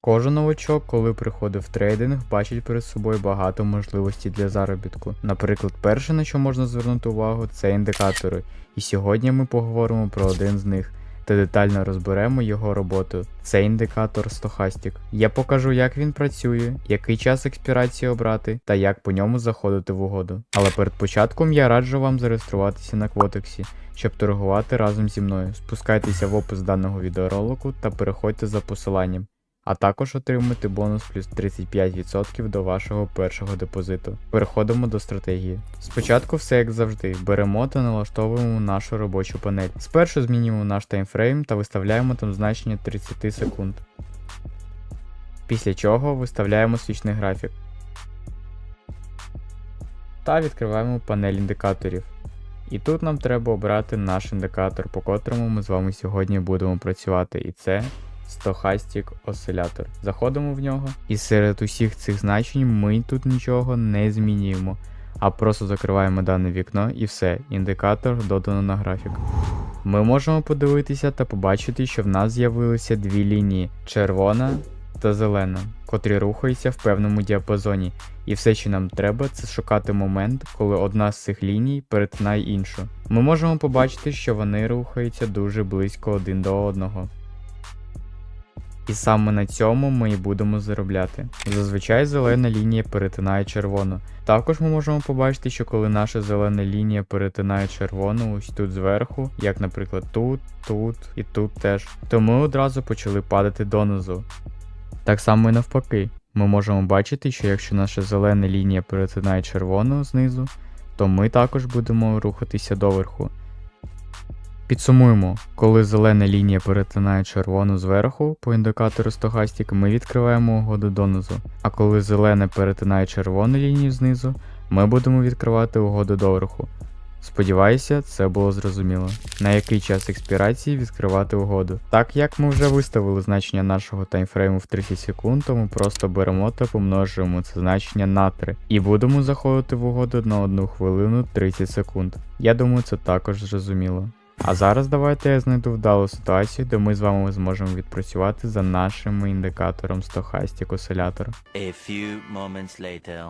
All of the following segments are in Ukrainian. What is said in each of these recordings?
Кожен новачок, коли приходить в трейдинг, бачить перед собою багато можливостей для заробітку. Наприклад, перше, на що можна звернути увагу, це індикатори. І сьогодні ми поговоримо про один з них та детально розберемо його роботу. Це індикатор Stochastic. Я покажу, як він працює, який час експірації обрати та як по ньому заходити в угоду. Але перед початком я раджу вам зареєструватися на Quotex, щоб торгувати разом зі мною. Спускайтеся в опис даного відеоролику та переходьте за посиланням. А також отримати бонус плюс 35% до вашого першого депозиту. Переходимо до стратегії. Спочатку все як завжди, беремо та налаштовуємо нашу робочу панель. Спершу змінюємо наш таймфрейм та виставляємо там значення 30 секунд. Після чого виставляємо свічний графік. Та відкриваємо панель індикаторів. І тут нам треба обрати наш індикатор, по котрому ми з вами сьогодні будемо працювати, і це Stochastic Oscillator. Заходимо в нього, і серед усіх цих значень ми тут нічого не змінюємо, а просто закриваємо дане вікно і все, індикатор додано на графік. Ми можемо подивитися та побачити, що в нас з'явилися дві лінії червона та зелена, котрі рухаються в певному діапазоні. І все, що нам треба, це шукати момент, коли одна з цих ліній перетинає іншу. Ми можемо побачити, що вони рухаються дуже близько один до одного. І саме на цьому ми і будемо заробляти. Зазвичай зелена лінія перетинає червону. Також ми можемо побачити, що коли наша зелена лінія перетинає червону ось тут зверху, як наприклад тут, тут і тут теж, то ми одразу почали падати донизу. Так само і навпаки, ми можемо бачити, що якщо наша зелена лінія перетинає червону знизу, то ми також будемо рухатися доверху. Підсумуємо, коли зелена лінія перетинає червону зверху по індикатору Stochastic, ми відкриваємо угоду донизу, а коли зелена перетинає червону лінію знизу, ми будемо відкривати угоду доверху. Сподіваюся, це було зрозуміло. На який час експірації відкривати угоду. Так як ми вже виставили значення нашого таймфрейму в 30 секунд, то ми просто беремо та помножуємо це значення на 3 і будемо заходити в угоду на 1 хвилину 30 секунд. Я думаю, це також зрозуміло. А зараз давайте я знайду вдалу ситуацію, де ми з вами зможемо відпрацювати за нашим індикатором moments later.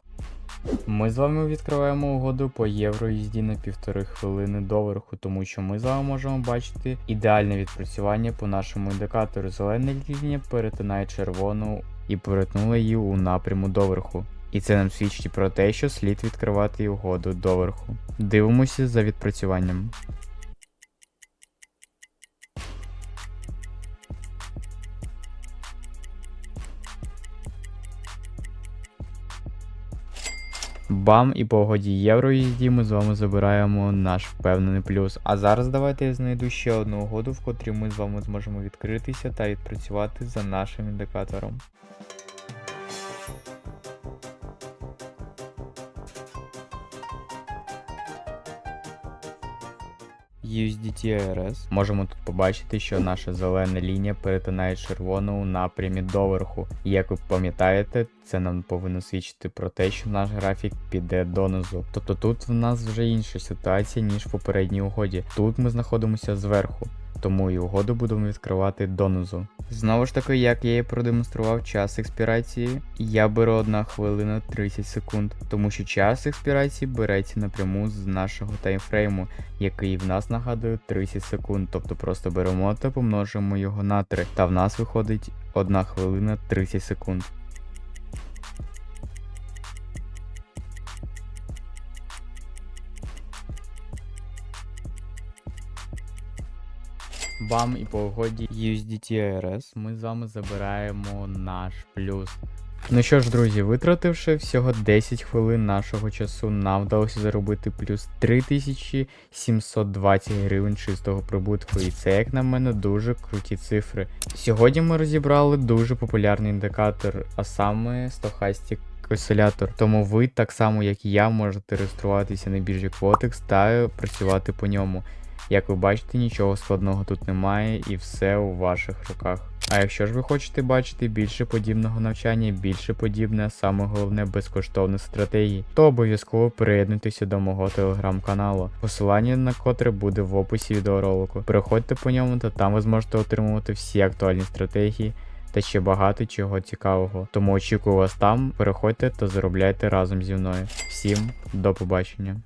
Ми з вами відкриваємо угоду по євро їзді на півтори хвилини доверху, тому що ми з вами можемо бачити ідеальне відпрацювання по нашому індикатору. Зелена лінія перетинає червону і перетнула її у напряму доверху. І це нам свідчить про те, що слід відкривати угоду доверху. Дивимося за відпрацюванням. Бам, і по угоді євро їзді ми з вами забираємо наш впевнений плюс. А зараз давайте я знайду ще одну угоду, в котрій ми з вами зможемо відкритися та відпрацювати за нашим індикатором. USDT ARS. Можемо тут побачити, що наша зелена лінія перетинає червону у напрямі доверху. І як ви пам'ятаєте, це нам повинно свідчити про те, що наш графік піде донизу. Тобто тут в нас вже інша ситуація, ніж в попередній угоді. Тут ми знаходимося зверху. Тому і угоду будемо відкривати донизу. Знову ж таки, як я і продемонстрував час експірації, я беру 1 хвилина 30 секунд, тому що час експірації береться напряму з нашого таймфрейму, який в нас нагадує 30 секунд. Тобто просто беремо та помножимо його на 3, та в нас виходить 1 хвилина 30 секунд. Бам і по угоді USDT ARS ми з вами забираємо наш плюс. Ну що ж, друзі, витративши всього 10 хвилин нашого часу, нам вдалося заробити плюс 3720 гривень чистого прибутку. І це, як на мене, дуже круті цифри. Сьогодні ми розібрали дуже популярний індикатор, а саме Stochastic Oscillator. Тому ви, так само як і я, можете реєструватися на біржі Quotex та працювати по ньому. Як ви бачите, нічого складного тут немає і все у ваших руках. А якщо ж ви хочете бачити більше подібного навчання, більше подібне, а саме головне безкоштовних стратегій, то обов'язково приєднуйтеся до мого телеграм-каналу, посилання на котре буде в описі відеоролику. Переходьте по ньому та там ви зможете отримувати всі актуальні стратегії та ще багато чого цікавого. Тому очікую вас там, переходьте та заробляйте разом зі мною. Всім до побачення.